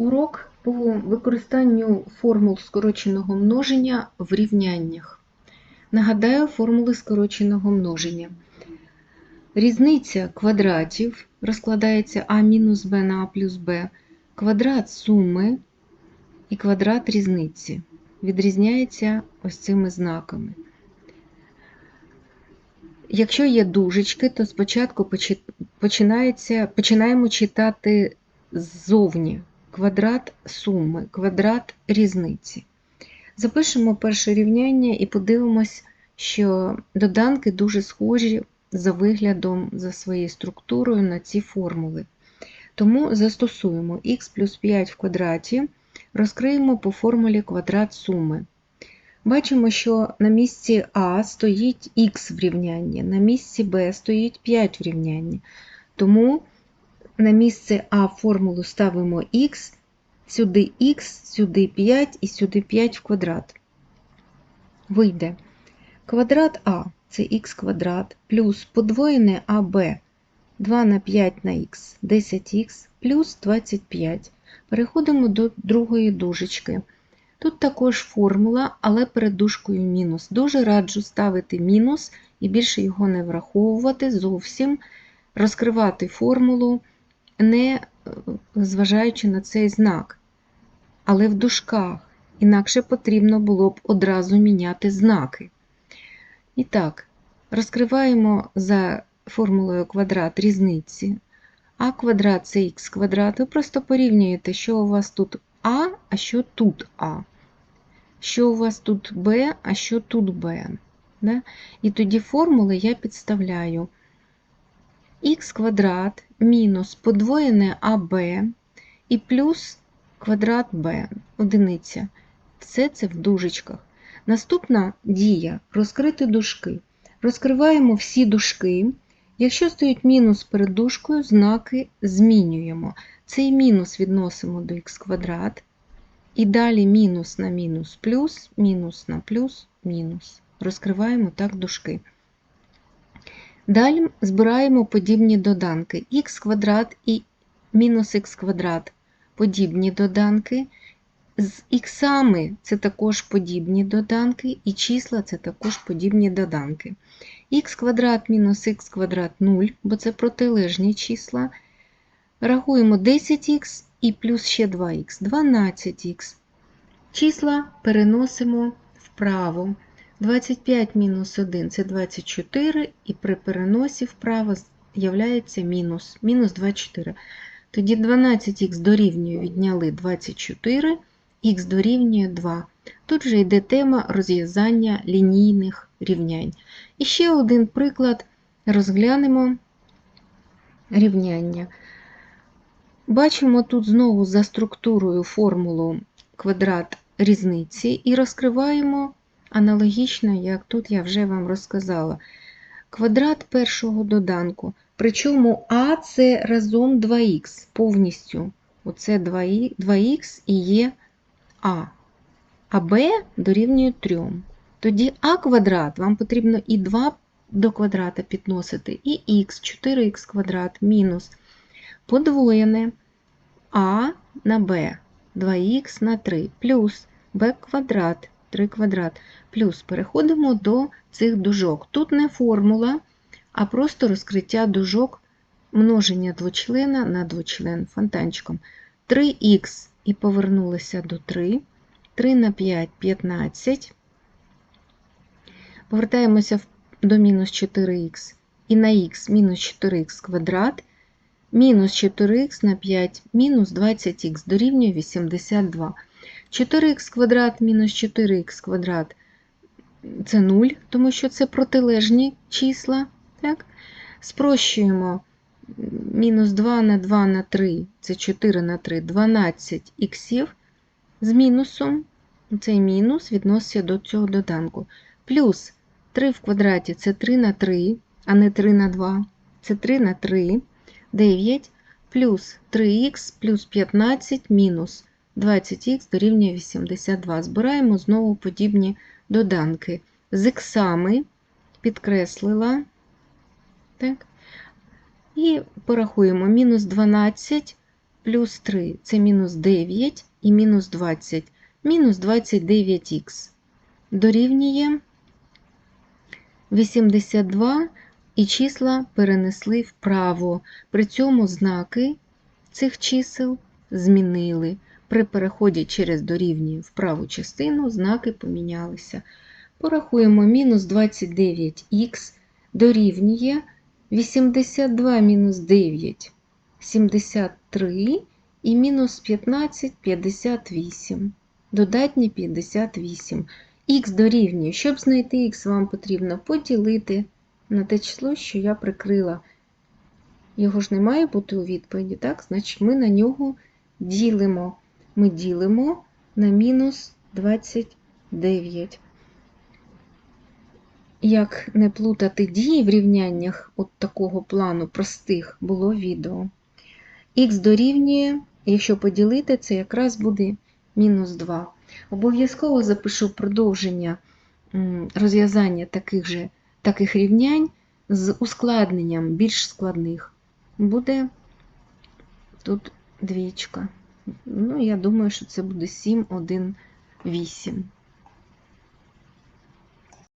Урок по використанню формул скороченого множення в рівняннях. Нагадаю формули скороченого множення. Різниця квадратів розкладається а мінус b на а плюс b, квадрат суми і квадрат різниці. Відрізняється ось цими знаками. Якщо є дужечки, то спочатку починається, починаємо читати ззовні квадрат суми, квадрат різниці. Запишемо перше рівняння і подивимось, що доданки дуже схожі за виглядом, за своєю структурою на ці формули. Тому застосуємо х плюс 5 в квадраті, розкриємо по формулі квадрат суми. Бачимо, що на місці А стоїть х в рівнянні, на місці Б стоїть 5 в рівнянні. Тому на місце А формулу ставимо х, сюди х, сюди 5 і сюди 5 в квадрат. Вийде квадрат А це х квадрат плюс подвоєне АБ 2 на 5 на х 10х плюс 25. Переходимо до другої дужечки. Тут також формула, але перед дужкою мінус. Дуже раджу ставити мінус і більше його не враховувати зовсім, розкривати формулу, не е, зважаючи на цей знак. Але в дужках. Інакше потрібно було б одразу міняти знаки. І так, розкриваємо за формулою квадрат різниці. А квадрат це х квадрат. Ви просто порівнюєте, що у вас тут А, а що тут А. Що у вас тут Б, а що тут Б. Да? І тоді формули я підставляю х квадрат мінус подвоєне АБ і плюс квадрат Б, одиниця. Все це в дужечках. Наступна дія розкрити дужки. Розкриваємо всі дужки. Якщо стоїть мінус перед дужкою, знаки змінюємо. Цей мінус відносимо до х квадрат. І далі мінус на мінус плюс, мінус на плюс, мінус. Розкриваємо так дужки. Далі збираємо подібні доданки. х квадрат і мінус х квадрат подібні доданки. З іксами це також подібні доданки, і числа це також подібні доданки. х квадрат мінус х квадрат 0, бо це протилежні числа. Рахуємо 10х і плюс ще 2х, 12х. Числа переносимо вправо. 25 мінус 1 це 24, і при переносі вправо з'являється мінус, мінус 24. Тоді 12х дорівнює відняли 24, х дорівнює 2. Тут вже йде тема розв'язання лінійних рівнянь. І ще один приклад розглянемо рівняння. Бачимо тут знову за структурою формулу квадрат різниці і розкриваємо аналогічно, як тут я вже вам розказала. Квадрат першого доданку. Причому А це разом 2х повністю. Оце 2х і є А. А Б дорівнює 3. Тоді А квадрат вам потрібно і 2 до квадрата підносити, і х, 4х квадрат мінус подвоєне А на Б, 2х на 3, плюс Б квадрат, 3 квадрат, плюс переходимо до цих дужок. Тут не формула, а просто розкриття дужок множення двочлена на двочлен фонтанчиком. 3х і повернулися до 3, 3 на 5 15. Повертаємося до мінус 4х і на х мінус 4х квадрат, мінус 4х на 5 мінус 20х дорівнює 82. 4х квадрат мінус 4х квадрат це 0, тому що це протилежні числа. Так? Спрощуємо мінус 2 на 2 на 3, це 4 на 3, 12 іксів з мінусом. Цей мінус відноситься до цього доданку. Плюс 3 в квадраті це 3 на 3, а не 3 на 2. Це 3 на 3, 9, плюс 3х плюс 15 мінус 20х дорівнює 82. Збираємо знову подібні доданки. З іксами підкреслила. Так? І порахуємо мінус 12 плюс 3 це мінус 9 і мінус 20. Мінус 29х дорівнює 82 і числа перенесли вправо. При цьому знаки цих чисел змінили. При переході через дорівнює в праву частину знаки помінялися. Порахуємо мінус 29х дорівнює 82 мінус 9 73 і мінус 15 58. Додатні 58. Х дорівнює. Щоб знайти х, вам потрібно поділити на те число, що я прикрила. Його ж не має бути у відповіді, так? Значить, ми на нього ділимо. Ми ділимо на мінус 29. Як не плутати дії в рівняннях от такого плану простих було відео. Х дорівнює, якщо поділити, це якраз буде мінус 2. Обов'язково запишу продовження розв'язання таких же таких рівнянь з ускладненням більш складних. Буде тут двічка. Ну, я думаю, що це буде 7, 1, 8.